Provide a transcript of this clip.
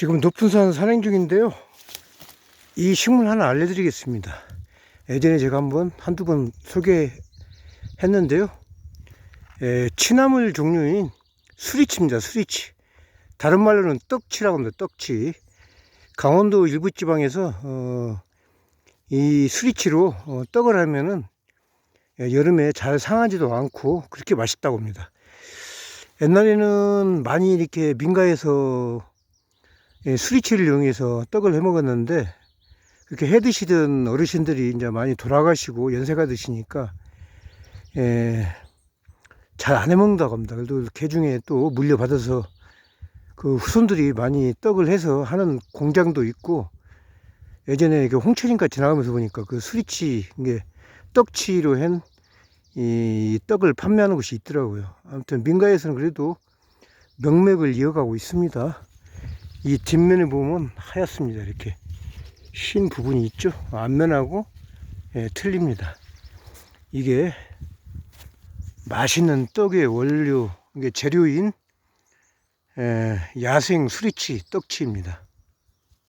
지금 높은 산 산행 중인데요. 이 식물 하나 알려드리겠습니다. 예전에 제가 한번 한두 번 소개했는데요. 에, 취나물 종류인 수리치입니다. 수리치. 다른 말로는 떡치라고 합니다. 떡치. 강원도 일부 지방에서 어, 이 수리치로 어, 떡을 하면은 여름에 잘 상하지도 않고 그렇게 맛있다고 합니다. 옛날에는 많이 이렇게 민가에서 예, 수리치를 이용해서 떡을 해 먹었는데 그렇게 해 드시던 어르신들이 이제 많이 돌아가시고 연세가 드시니까 예, 잘 안 해 먹는다고 합니다. 그래도 개 중에 또 물려받아서 그 후손들이 많이 떡을 해서 하는 공장도 있고 예전에 그 홍철인가 지나가면서 보니까 그 수리치 이게 떡치로 한 이 떡을 판매하는 곳이 있더라고요. 아무튼 민가에서는 그래도 명맥을 이어가고 있습니다. 이 뒷면에 보면 하얗습니다. 이렇게 흰 부분이 있죠. 앞면하고 예, 틀립니다. 이게 맛있는 떡의 원료, 이게 재료인 에, 야생 수리치 떡치입니다.